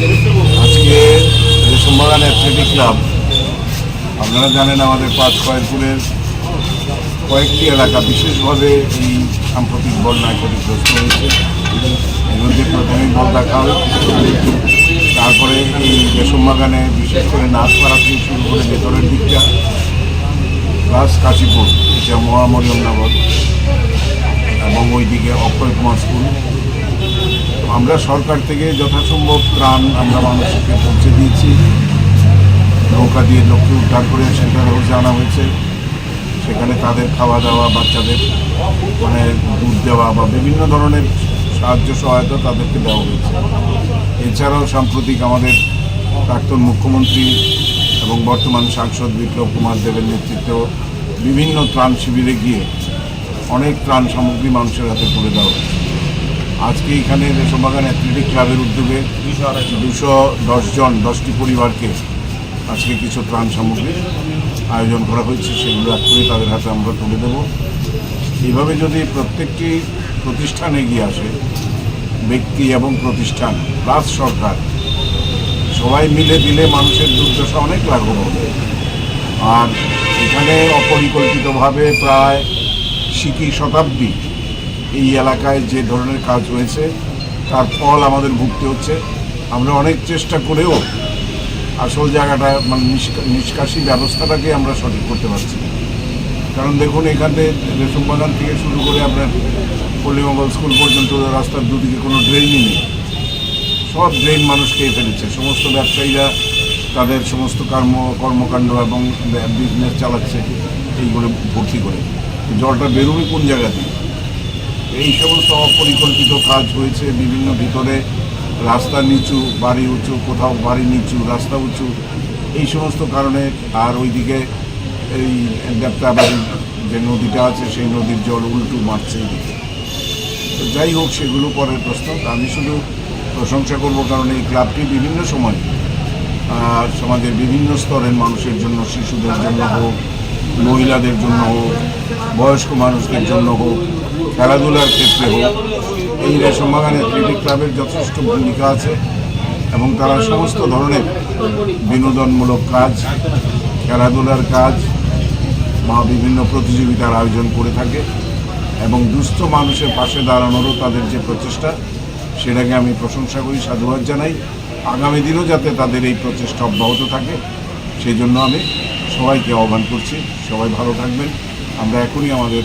আজকে Reshambagan athletic club, আপনারা জানেন আমাদের পাঁচ কয়েকপুরের কয়েকটি এলাকা বিশেষভাবে এই সাম্প্রতিক বন্যায় ক্ষতিগ্রস্ত হয়েছে। এর মধ্যে প্রথমেই বলদা খাল, তারপরে এই রেশমবাগানে বিশেষ করে নাচপাড়া থেকে শুরু করে ভেতরের দিকটা, প্লাস কাশীপুর, এটা মহামরিয়মনগর এবং ওইদিকে অক্ষয় কুমার স্কুল। আমরা সরকার থেকে যথাসম্ভব ত্রাণ আমরা মানুষকে পৌঁছে দিয়েছি। নৌকা দিয়ে লোককে উদ্ধার করে সেন্টার হাউসে আনা হয়েছে। সেখানে তাদের খাওয়া দাওয়া, বাচ্চাদের মানে দুধ দেওয়া বা বিভিন্ন ধরনের সাহায্য সহায়তা তাদেরকে দেওয়া হয়েছে। এছাড়াও সাম্প্রতিক আমাদের প্রাক্তন মুখ্যমন্ত্রী এবং বর্তমান সাংসদ বিপ্লব কুমার দেবের নেতৃত্বে বিভিন্ন ত্রাণ শিবিরে গিয়ে অনেক ত্রাণ সামগ্রী মানুষের হাতে তুলে দেওয়া হয়েছে। আজকে এখানে রেশমবাগান অ্যাথলেটিক ক্লাবের উদ্যোগে দুশো জন, দশটি পরিবারকে আজকে কিছু ত্রাণ সামগ্রী আয়োজন করা হয়েছে, সেগুলো এক্ষুনি তাদের হাতে আমরা তুলে দেব। এইভাবে যদি প্রত্যেকটি প্রতিষ্ঠান এগিয়ে আসে, ব্যক্তি এবং প্রতিষ্ঠান প্লাস সরকার, সবাই মিলে দিলে মানুষের দুর্দশা অনেক লাঘব হবে। আর এখানে অপরিকল্পিতভাবে প্রায় শিকি শতাব্দী এই এলাকায় যে ধরনের কাজ হয়েছে, তার ফল আমাদের ভুগতে হচ্ছে। আমরা অনেক চেষ্টা করেও আসল জায়গাটা মানে নিষ্কা- নিষ্কাশি ব্যবস্থাটাকে আমরা সঠিক করতে পারছি কারণ দেখুন, এখানে রেশম বাগান থেকে শুরু করে আপনার পল্লীমঙ্গল স্কুল পর্যন্ত রাস্তার দুদিকে কোনো ড্রেনই নেই। সব ড্রেন মানুষ খেয়ে ফেলেছে। সমস্ত ব্যবসায়ীরা তাদের সমস্ত কর্ম, কর্মকাণ্ড এবং বিজনেস চালাচ্ছে এইগুলো ভর্তি করে। জলটা বেরোবে কোন জায়গা দিয়ে? এই সমস্ত অপরিকল্পিত কাজ হয়েছে, বিভিন্ন ভিতরে রাস্তা নিচু, বাড়ি উঁচু, কোথাও বাড়ি নিচু, রাস্তা উঁচু, এই সমস্ত কারণে আর ওইদিকে এই দেবতাবাড়ি যে নদীটা আছে, সেই নদীর জল উল্টু মারছে এইদিকে তো যাই হোক, সেগুলো পরের প্রশ্ন আমি শুধু প্রশংসা করব, কারণ এই ক্লাবটি বিভিন্ন সময় সমাজের বিভিন্ন স্তরের মানুষের জন্য, শিশুদের জন্য হোক মহিলাদের জন্য হোক, বয়স্ক মানুষদের জন্য হোক, খেলাধুলার ক্ষেত্রে হোক, এই রেশমবাগান অ্যাথলেটিক ক্লাবের যথেষ্ট ভূমিকা আছে এবং তারা সমস্ত ধরনের বিনোদনমূলক কাজ, খেলাধুলার কাজ বা বিভিন্ন প্রতিযোগিতার আয়োজন করে থাকে এবং দুস্থ মানুষের পাশে দাঁড়ানোরও তাদের যে প্রচেষ্টা, সেটাকে আমি প্রশংসা করি, সাধুবাদ জানাই। আগামী দিনও যাতে তাদের এই প্রচেষ্টা অব্যাহত থাকে সেই জন্য আমি সবাইকে আহ্বান করছি। সবাই ভালো থাকবেন। আমরা এখনই আমাদের